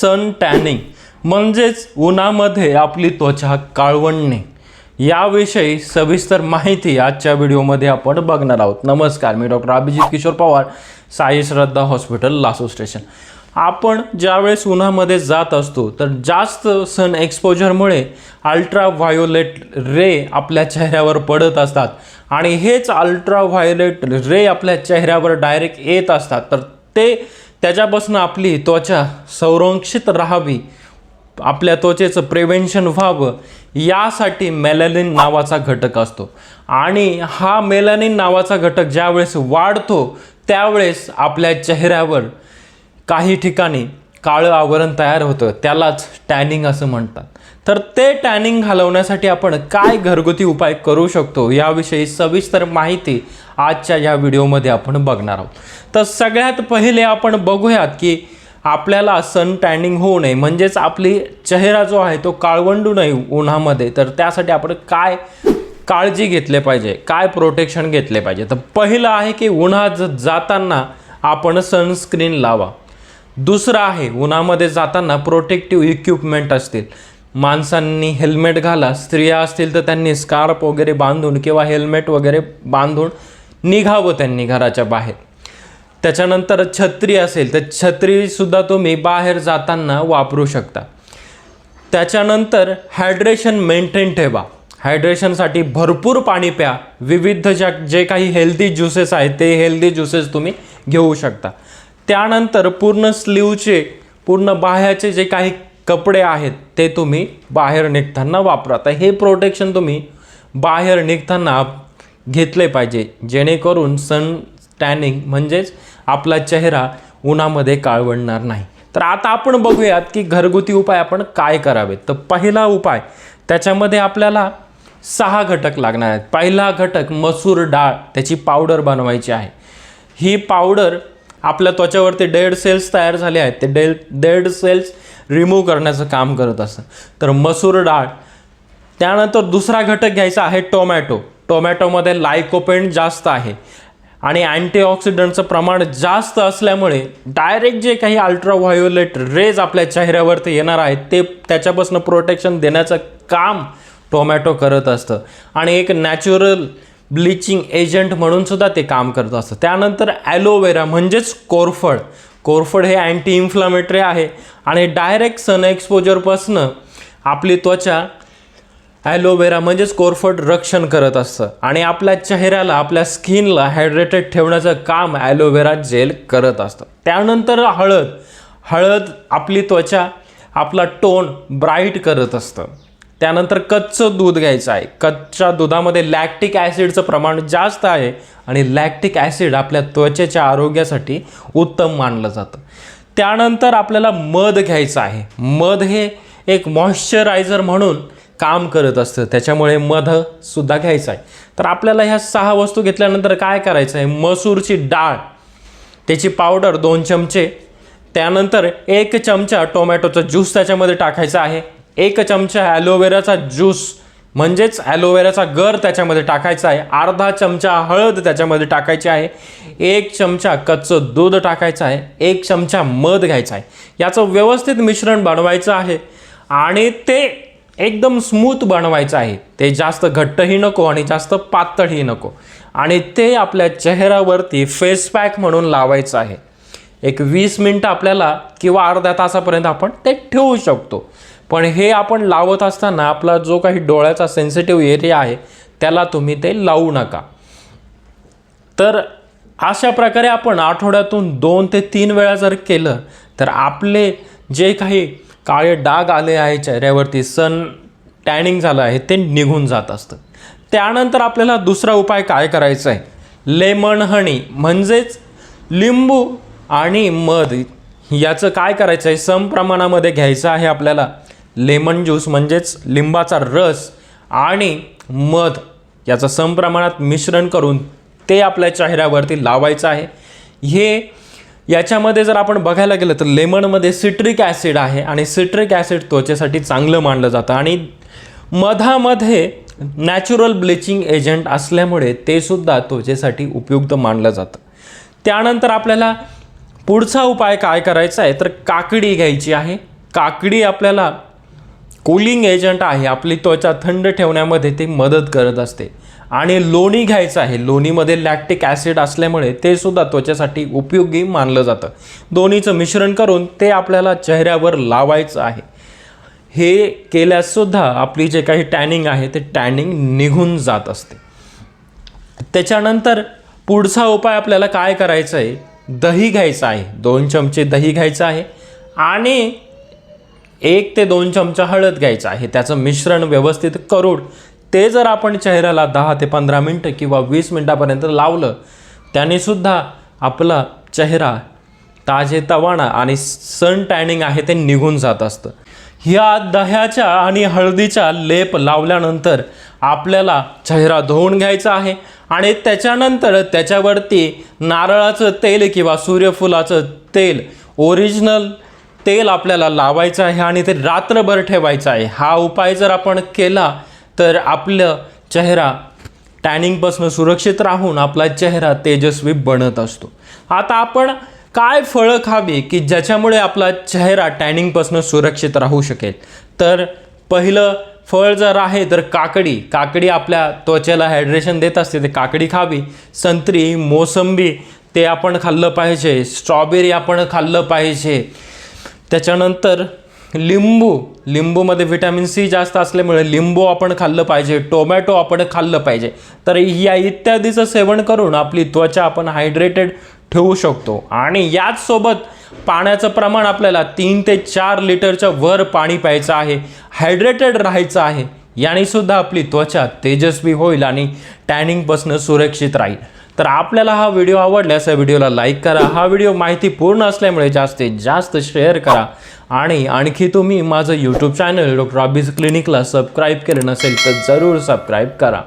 सन tanning म्हणजेच उन्हामध्ये आपली त्वचा काळवणणे याविषयी सविस्तर माहिती आजच्या व्हिडिओमध्ये आपण बघणार आहोत. नमस्कार मी doctor Abhijit Kishor Pawar Sai Shraddha hospital Lasur station. आपण ज्यावेळेस उन्हामध्ये जात असतो तर जास्त सन एक्सपोजरमुळे अल्ट्रा व्हायोलेट रे आपल्या चेहऱ्यावर पडत असतात. आणि हेच अल्ट्रा व्हायोलेट रे आपल्या चेहऱ्यावर डायरेक्ट येत असतात. तर ते त्याच्यापासून आपली त्वचा संरक्षित राहावी आपल्या त्वचेचं प्रिव्हेन्शन व्हावं यासाठी मेलॅनिन नावाचा घटक असतो. आणि हा मेलॅनिन नावाचा घटक ज्यावेळेस वाढतो त्यावेळेस आपल्या चेहऱ्यावर काही ठिकाणी काळं आवरण तयार होतं. त्यालाच टॅनिंग असं म्हणतात. तर ते टॅनिंग घालवण्यासाठी आपण काय घरगुती उपाय करू शकतो याविषयी सविस्तर माहिती आजच्या या व्हिडिओमध्ये आपण बघणार आहोत. तर सगळ्यात पहिले आपण बघूयात की आपल्याला सन टॅनिंग होऊ नये म्हणजेच आपली चेहरा जो आहे तो काळवंडू नये उन्हामध्ये. तर त्यासाठी आपण काय काळजी घेतले पाहिजे काय प्रोटेक्शन घेतले पाहिजे? तर पहिलं आहे की उन्हात जाताना आपण सनस्क्रीन लावा. दुसरं आहे उन्हामध्ये जाताना प्रोटेक्टिव्ह इक्विपमेंट असतील. माणसांनी हेल्मेट घाला स्त्रिया असतील तर त्यांनी स्कार्प वगैरे बांधून किंवा हेल्मेट वगैरे बांधून निघावं त्यांनी घराच्या बाहेर. त्याच्यानंतर छत्री असेल तर छत्रीसुद्धा तुम्ही बाहेर जाताना वापरू शकता. त्याच्यानंतर हायड्रेशन मेंटेन ठेवा. हायड्रेशनसाठी भरपूर पाणी प्या. विविध ज्या जे काही हेल्दी ज्युसेस आहेत ते हेल्दी ज्युसेस तुम्ही घेऊ शकता. त्यानंतर पूर्ण स्लीवचे पूर्ण बाह्याचे जे काही कपडे आहेत ते तुम्ही बाहेर निघताना वापरा. तर हे प्रोटेक्शन तुम्ही बाहेर निघताना घेतले पाहिजे. जेणेकरून सन टॅनिंग म्हणजेच आपला चेहरा उन्हामध्ये काळवडणार नाही. तर आता आपण बघूयात की घरगुती उपाय आपण काय करावेत. तर पहिला उपाय त्याच्यामध्ये आपल्याला सहा घटक लागणार आहेत. पहिला घटक मसूर डाळ त्याची पावडर बनवायची आहे. ही पावडर आपल्या त्वच्यावरती डेड सेल्स तयार झाले आहेत. ते डेड डेड सेल्स रिमूव्ह करण्याचं काम करत असतं तर मसूर डाळ त्यानंतर दुसरा घटक घ्यायचा आहे टोमॅटो. टोमॅटोमध्ये लायकोपेन जास्त आहे आणि अँटीऑक्सिडंटचं प्रमाण जास्त असल्यामुळे डायरेक्ट जे काही अल्ट्राव्हायोलेट रेज आपल्या चेहऱ्यावरती येणार आहेत ते त्याच्यापासून प्रोटेक्शन देण्याचं काम टोमॅटो करत असतं. आणि एक नॅचरल ब्लिचिंग एजंट म्हणून सुद्धा ते काम करत असतं. त्यानंतर ॲलोवेरा म्हणजेच कोरफड. कोरफड हे अँटी इन्फ्लामेटरी आहे. आणि डायरेक्ट सन एक्सपोजरपासनं आपली त्वचा ॲलोवेरा म्हणजेच कोरफड रक्षण करत असतं. आणि आपल्या चेहऱ्याला आपल्या स्किनला हायड्रेटेड ठेवण्याचं काम ॲलोवेरा जेल करत असतं. त्यानंतर हळद. हळद आपली त्वचा आपला टोन ब्राईट करत असतं. त्यानंतर कच्चं दूध घ्यायचं आहे. कच्च्या दुधामध्ये लॅक्टिक ॲसिडचं प्रमाण जास्त आहे आणि लॅक्टिक ॲसिड आपल्या त्वचेच्या आरोग्यासाठी उत्तम मानलं जातं. त्यानंतर आपल्याला मध घ्यायचं आहे. मध हे एक मॉइश्चरायझर म्हणून काम करत असतं. त्याच्यामुळे मध सुद्धा घ्यायचं आहे. तर आपल्याला ह्या सहा वस्तू घेतल्यानंतर काय करायचं आहे? मसूरची डाळ त्याची पावडर दोन चमचे त्यानंतर एक चमचा टोमॅटोचा ज्यूस त्याच्यामध्ये टाकायचा आहे. एक चमचा ॲलोवेराचा ज्यूस म्हणजेच ॲलोवेराचा गर त्याच्यामध्ये टाकायचा आहे. अर्धा चमचा हळद त्याच्यामध्ये टाकायची आहे. एक चमचा कच्चं दूध टाकायचं आहे. एक चमचा मध घ्यायचा आहे. याचं व्यवस्थित मिश्रण बनवायचं आहे आणि ते एकदम स्मूथ बनवायचं आहे. ते जास्त घट्टही नको आणि जास्त पातळही नको. आणि ते आपल्या चेहऱ्यावरती फेस पॅक म्हणून लावायचं आहे. एक वीस मिनटं आपल्याला किंवा अर्ध्या तासापर्यंत आपण ते ठेवू शकतो. पण हे आपण लावत असताना आपला जो काही डोळ्याचा सेन्सिटिव्ह एरिया आहे त्याला तुम्ही ते लावू नका. तर अशा प्रकारे आपण आठवड्यातून दोन ते तीन वेळा जर केलं तर आपले जे काही काळे डाग आले आहे चेहऱ्यावरती सन टॅनिंग झालं आहे ते निघून जात असतं. त्यानंतर आपल्याला दुसरा उपाय काय करायचा आहे? लेमन हनी म्हणजेच लिंबू आणि मध याचं काय करायचं आहे? सम प्रमाणामध्ये घ्यायचं आहे आपल्याला. लेमन ज्यूस म्हणजेच लिंबाचा रस आणि मध याचं सम प्रमाणात मिश्रण करून ते आपल्या चेहऱ्यावरती लावायचं आहे. हे याच्यामध्ये जर आपण बघायला गेलं तर लेमनमध्ये सिट्रिक ॲसिड आहे आणि सिट्रिक ॲसिड त्वचेसाठी चांगलं मानलं जातं. आणि मधामध्ये नॅचरल ब्लिचिंग एजंट असल्यामुळे ते सुद्धा त्वचेसाठी उपयुक्त मानलं जातं. त्यानंतर आपल्याला पुढचा उपाय काय करायचा आहे? तर काकडी घ्यायची आहे. काकडी आपल्याला कूलिंग एजंट आहे. आपली त्वचा थंड ठेवण्यामध्ये ते मदत करत असते. आणि लोणी घ्यायचं आहे. लोणीमध्ये लॅक्टिक ॲसिड असल्यामुळे ते सुद्धा त्वचेसाठी उपयोगी मानलं जातं. दोन्हीचं मिश्रण करून ते आपल्याला चेहऱ्यावर लावायचं आहे. हे केल्याससुद्धा आपली जे काही टॅनिंग आहे ते टॅनिंग निघून जात असते. त्याच्यानंतर पुढचा उपाय आपल्याला काय करायचं आहे? दही घ्यायचं आहे. दोन चमचे दही घ्यायचं आहे आणि एक ते दोन चमचा हळद घ्यायचं आहे. त्याचं मिश्रण व्यवस्थित करून ते जर आपण चेहऱ्याला दहा ते पंधरा मिनटं किंवा वीस मिनटापर्यंत लावलं त्याने सुद्धा आपला चेहरा ताजे तवाणा आणि सन टॅनिंग आहे ते निघून जात असतं. ह्या दह्याच्या आणि हळदीच्या लेप लावल्यानंतर आपल्याला चेहरा धुवून घ्यायचा आहे. आणि त्याच्यानंतर त्याच्यावरती नारळाचं तेल किंवा सूर्यफुलाचं तेल ओरिजिनल तेल आपल्याला लावायचं आहे आणि ते रात्रभर ठेवायचं आहे. हा उपाय जर आपण केला तर आपलं चेहरा टॅनिंगपासून सुरक्षित राहून आपला चेहरा तेजस्वी बनत असतो. आता आपण काय फळं खावी की ज्याच्यामुळे आपला चेहरा टॅनिंगपासून सुरक्षित राहू शकेल? तर पहिलं फळ जर आहे तर काकडी. काकडी आपल्या त्वचेला हायड्रेशन देत असते ते काकडी खावी. संत्री मोसंबी ते आपण खाल्लं पाहिजे. स्ट्रॉबेरी आपण खाल्लं पाहिजे. त्याच्यानंतर लिंबू. लिंबूमध्ये व्हिटॅमिन सी जास्त असल्यामुळे लिंबू आपण खाल्लं पाहिजे टोमॅटो आपण खाल्लं पाहिजे. तर या इत्यादीचं सेवन करून आपली त्वचा आपण हायड्रेटेड ठेवू शकतो. आणि याचसोबत पाण्याचं प्रमाण आपल्याला तीन ते चार लिटरच्या वर पाणी प्यायचं आहे हायड्रेटेड राहायचं आहे. याने सुद्धा आपली त्वचा तेजस्वी होईल आणि टॅनिंगपासून सुरक्षित राहील. तर आपल्याला हा व्हिडिओ आवडल्यास या व्हिडिओला लाईक करा. हा व्हिडिओ माहिती पूर्ण असल्यामुळे जास्तीत जास्त शेअर करा. आणि आणखी तुम्ही माझं यूट्यूब चॅनल डॉक्टर रॉबीज क्लिनिकला सबस्क्राईब केलं नसेल तर जरूर सबस्क्राईब करा.